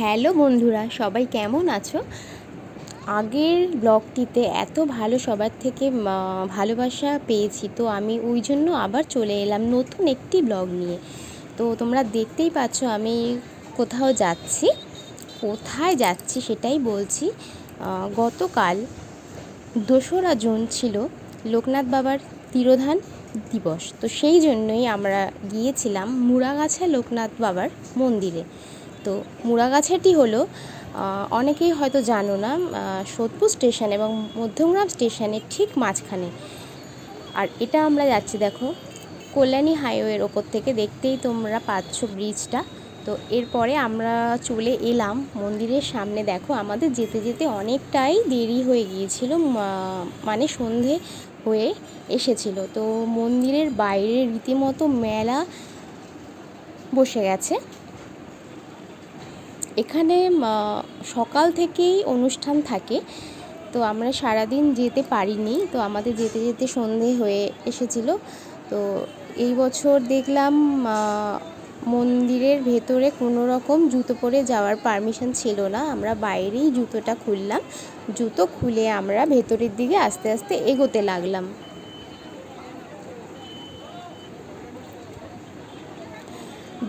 Hello বন্ধুরা, সবাই কেমন আছো? আগের ব্লগটিতে এত ভালো সবার থেকে ভালোবাসা পেয়েছি, তো আমি ওই জন্য আবার চলে এলাম নতুন একটি ব্লগ নিয়ে। তো তোমরা দেখতেই পাচ্ছ আমি কোথাও যাচ্ছি, কোথায় যাচ্ছি সেটাই বলছি। গতকাল দোসরা জুন ছিল লোকনাথ বাবার তিরোধান দিবস, তো সেই জন্যই আমরা গিয়েছিলাম মুড়াগাছা লোকনাথ বাবার মন্দিরে। তো মুড়াগাছাটি হলো অনেকেই হয়তো জানো না সোদপুর স্টেশন এবং মধ্যমগ্রাম স্টেশনের ঠিক মাঝখানে। আর এটা আমরা যাচ্ছি দেখো, কল্যাণী হাইওয়ের ওপর থেকে দেখতেই তোমরা পাচ্ছ ব্রিজটা। তো এরপরে আমরা চলে এলাম মন্দিরের সামনে। দেখো, আমাদের যেতে যেতে অনেকটাই দেরি হয়ে গিয়েছিল মানে সন্ধে হয়ে এসেছিল। তো মন্দিরের বাইরে রীতিমতো মেলা বসে গেছে। এখানে সকাল থেকেই অনুষ্ঠান থাকে। তো আমরা সারাদিন যেতে পারিনি। তো আমাদের যেতে যেতে সন্ধে হয়ে এসেছিল। তো এই বছর দেখলাম মন্দিরের ভেতরে কোনো রকম জুতো পরে যাওয়ার পারমিশন ছিল না। আমরা বাইরেই জুতোটা খুললাম। জুতো খুলে আমরা ভেতরের দিকে আস্তে আস্তে এগোতে লাগলাম।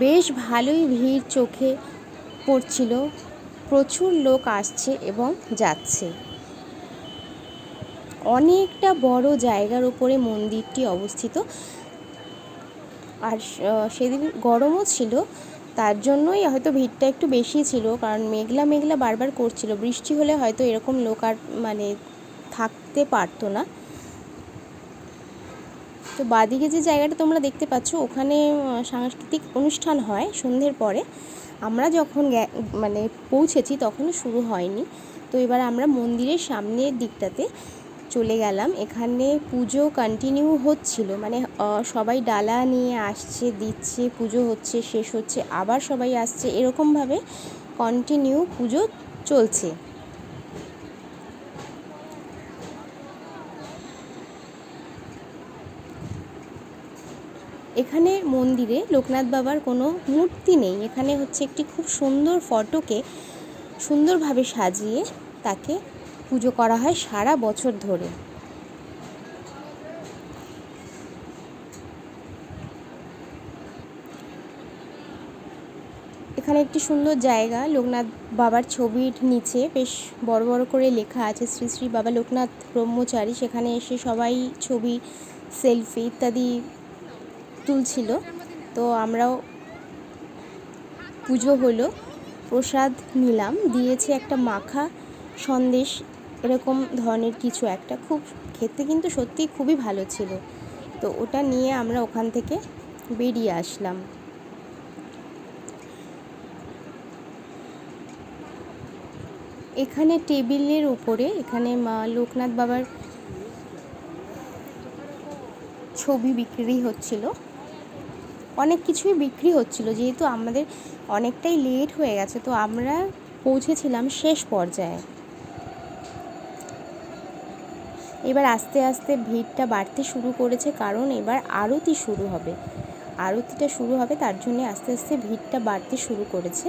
বেশ ভালোই ভিড় চোখে। পড়ছিল প্রচুর লোক আসছে এবং যাচ্ছে। অনেকটা বড় জায়গার উপরে মন্দিরটি অবস্থিত। আর সেদিন গরমও ছিল, তার জন্যই হয়তো ভিড়টা একটু বেশি ছিল, কারণ মেঘলা মেঘলা বারবার করছিল। বৃষ্টি হলে হয়তো এরকম লোক আর মানে থাকতে পারতো না। তো বাদিকে যে জায়গাটা তোমরা দেখতে পাচ্ছ, ওখানে সাংস্কৃতিক অনুষ্ঠান হয় সন্ধ্যের পরে। আমরা যখন মানে পৌঁছেছি তখন শুরু হয়নি। তো এবার আমরা মন্দিরের সামনের দিকটাতে চলে গেলাম। এখানে পুজো কন্টিনিউ হচ্ছিল। মানে সবাই ডালা নিয়ে আসছে, দিচ্ছে, পুজো হচ্ছে, শেষ হচ্ছে, আবার সবাই আসছে। এরকমভাবে কন্টিনিউ পুজো চলছে। এখানে মন্দিরে লোকনাথ বাবার কোনো মূর্তি নেই। এখানে হচ্ছে একটি খুব সুন্দর ফটোকে সুন্দরভাবে সাজিয়ে তাকে পুজো করা হয় সারা বছর ধরে। এখানে একটি সুন্দর জায়গা, লোকনাথ বাবার ছবির নিচে বেশ বড় বড় করে লেখা আছে, শ্রী শ্রী বাবা লোকনাথ ব্রহ্মচারী। সেখানে এসে সবাই ছবি, সেলফি ইত্যাদি তুলছিল তো আমরাও পুজো হলো, প্রসাদ নিলাম, দিয়েছে একটা মাখা সন্দেশ, এরকম ধরনের কিছু একটা, খুব খেতে কিন্তু সত্যি খুবই ভালো ছিল। তো ওটা নিয়ে আমরা ওখান থেকে বেরিয়ে আসলাম। এখানে টেবিলের উপরে, এখানে মা লোকনাথ বাবার ছবি বিক্রি হচ্ছিল। অনেক কিছুই বিক্রি হচ্ছিল, যেহেতু আমাদের অনেকটাই লেট হয়ে গেছে, তো আমরা পৌঁছেছিলাম শেষ পর্যায়ে। এবার আস্তে আস্তে ভিড়টা বাড়তে শুরু করেছে, কারণ এবার আরতি শুরু হবে। আরতিটা শুরু হবে, তার জন্য আস্তে আস্তে ভিড়টা বাড়তে শুরু করেছে।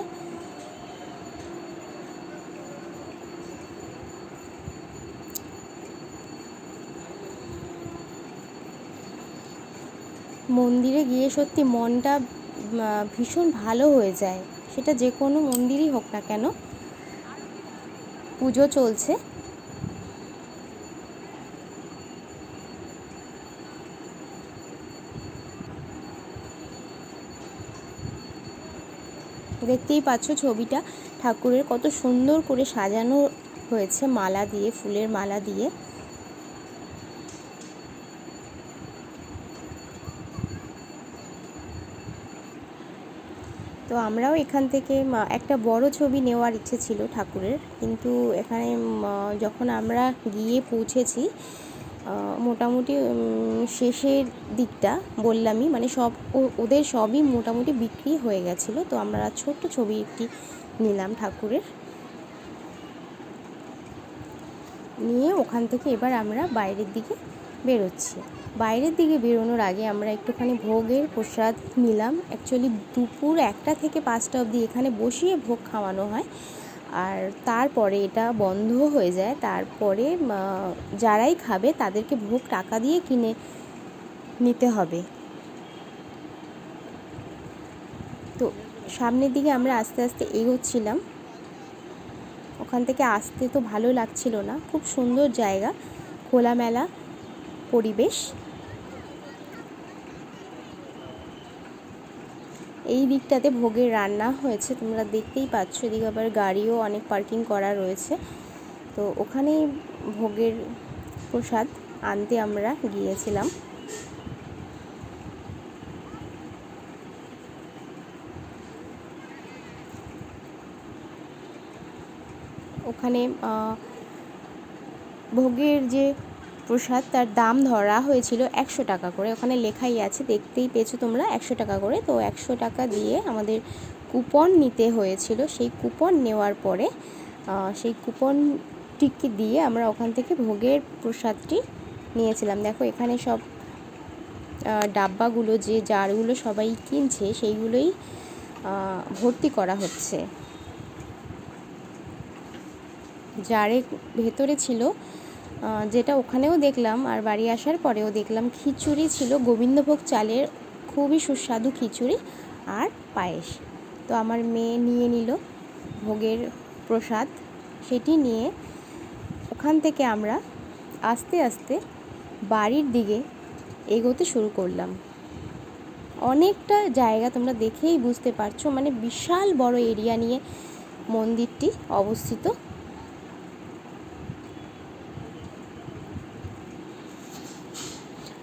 মন্দিরে গিয়ে সত্যি মনটা ভীষণ ভালো হয়ে যায়। সেটা যে কোনো মন্দিরই হোক না কেন। পুজো চলছে। দেখতেই পাচ্ছ ছবিটা। ঠাকুরের কত সুন্দর করে সাজানো হয়েছে মালা দিয়ে, ফুলের মালা দিয়ে। তো আমরাও এখান থেকে একটা বড় ছবি নেওয়ার ইচ্ছে ছিল ঠাকুরের। কিন্তু এখানে যখন আমরা গিয়ে পৌঁছেছি মোটামুটি শেষের দিকটা বললামই মানে সব ওদের সবই মোটামুটি বিক্রি হয়ে গেছিল। তো আমরা ছোট্ট ছবি একটি নিলাম ঠাকুরের। নিয়ে ওখান থেকে এবার আমরা বাইরের দিকে বেরোচ্ছি। বাইরের দিকে বেরোনোর আগে আমরা একটুখানি ভোগের প্রসাদ নিলাম। অ্যাকচুয়ালি দুপুর একটা থেকে পাঁচটা অবধি এখানে বসিয়ে ভোগ খাওয়ানো হয়। আর তারপরে এটা বন্ধ হয়ে যায়। তারপরে যারাই খাবে তাদেরকে ভোগ টাকা দিয়ে কিনে নিতে হবে। তো সামনের দিকে আমরা আস্তে আস্তে এগোচ্ছিলাম। ওখান থেকে আসতে তো ভালো লাগছিল না। খুব সুন্দর জায়গা, খোলামেলা পরিবেশ। এই দিকটাতে ভোগের রান্না হয়েছে, তোমরা দেখতেই পাচ্ছ। এদিকে আবার গাড়িও অনেক পার্কিং করা রয়েছে। তো ওখানে ভোগের প্রসাদ আনতে আমরা গিয়েছিলাম। ওখানে ভোগের যে প্রসাদ, তার দাম ধরা হয়েছিল একশো টাকা করে। ওখানে লেখাই আছে, দেখতেই পেয়েছ তোমরা, একশো টাকা করে। তো একশো টাকা দিয়ে আমাদের কুপন নিতে হয়েছিল। সেই কুপন নেওয়ার পরে সেই কুপনটিকে দিয়ে আমরা ওখান থেকে ভোগের প্রসাদটি নিয়েছিলাম। দেখো, এখানে সব ডাব্বাগুলো যে জারগুলো সবাই কিনছে, সেইগুলোই ভর্তি করা হচ্ছে। জারের ভেতরে ছিল যেটা ওখানেও দেখলাম আর বাড়ি আসার পরেও দেখলাম খিচুড়ি ছিল গোবিন্দভোগ চালের খুবই সুস্বাদু খিচুড়ি আর পায়েস। তো আমার মেয়ে নিয়ে নিল ভোগের প্রসাদ। সেটি নিয়ে ওখান থেকে আমরা আস্তে আস্তে বাড়ির দিকে এগোতে শুরু করলাম। অনেকটা জায়গা তোমরা দেখেই বুঝতে পারছ মানে বিশাল বড় এরিয়া নিয়ে মন্দিরটি অবস্থিত।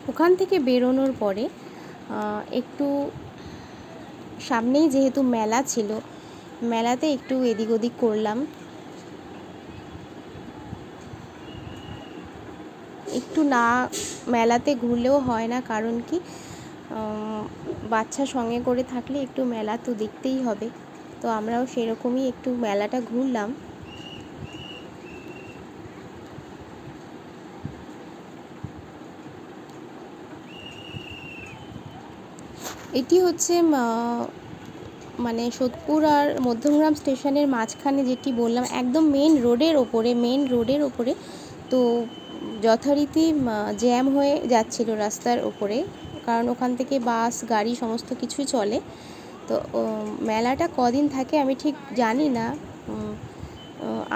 ওখান থেকে বেরোনোর পরে একটু সামনেই যেহেতু মেলা ছিল, মেলাতে একটু এদিক ওদিক করলাম। একটু না মেলাতে ঘুরলেও হয় না, কারণ কি বাচ্চা সঙ্গে করে থাকলে একটু মেলা তো দেখতেই হবে। তো আমরাও সেরকমই একটু মেলাটা ঘুরলাম। এটি হচ্ছে মানে সোদপুর আর মধ্যমগ্রাম স্টেশনের মাঝখানে যেটি বললাম, একদম মেন রোডের ওপরে মেন রোডের ওপরে। তো যথারীতি জ্যাম হয়ে যাচ্ছিল রাস্তার ওপরে, কারণ ওখান থেকে বাস, গাড়ি সমস্ত কিছুই চলে। তো মেলাটা কদিন থাকে আমি ঠিক জানি না।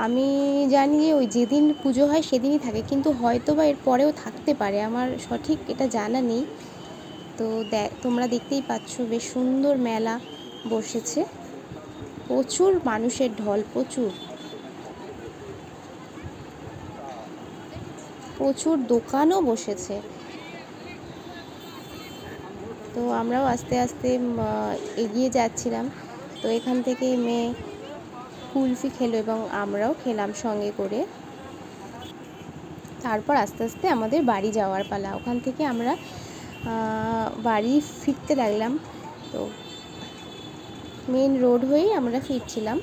আমি জানি যে ওই যেদিন পুজো হয় সেদিনই থাকে, কিন্তু হয়তো বা এর পরেও থাকতে পারে। আমার সঠিক এটা জানা নেই। তো তোমরা দেখতেই পাচ্ছ বেশ সুন্দর মেলা বসেছে। প্রচুর মানুষের ঢল, প্রচুর। প্রচুর দোকানও বসেছে। তো আমরাও আস্তে আস্তে এগিয়ে যাচ্ছিলাম। তো এখান থেকে মেয়ে কুলফি খেলো এবং আমরাও খেলাম সঙ্গে করে। তারপর আস্তে আস্তে আমাদের বাড়ি যাওয়ার পালা। ওখান থেকে আমরা বাড়ি ফিরতে লাগলাম। তো মেন রোড হয়েই আমরা ফিরছিলাম।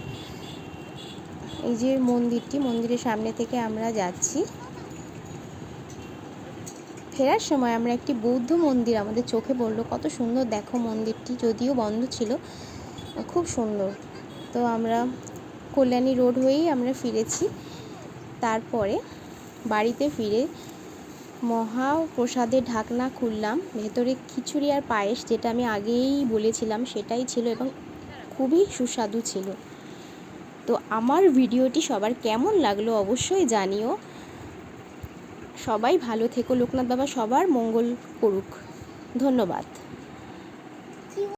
এই যে মন্দিরটি, মন্দিরের সামনে থেকে আমরা যাচ্ছি। ফেরার সময় আমরা একটি বৌদ্ধ মন্দির আমাদের চোখে পড়ল। কত সুন্দর দেখো মন্দিরটি, যদিও বন্ধ ছিল, খুব সুন্দর। তো আমরা কল্যাণী রোড হয়েই আমরা ফিরেছি। তারপরে বাড়িতে ফিরে মহাপ্রসাদের ঢাকনা খুললাম, ভেতরে খিচুড়ি আর পায়েস যেটা আমি আগেই বলেছিলাম সেটাই ছিল এবং খুবই সুস্বাদু ছিল। তো আমার ভিডিওটি সবার কেমন লাগল অবশ্যই জানিও। সবাই ভালো থেকো, লোকনাথ বাবা সবার মঙ্গল করুক। ধন্যবাদ।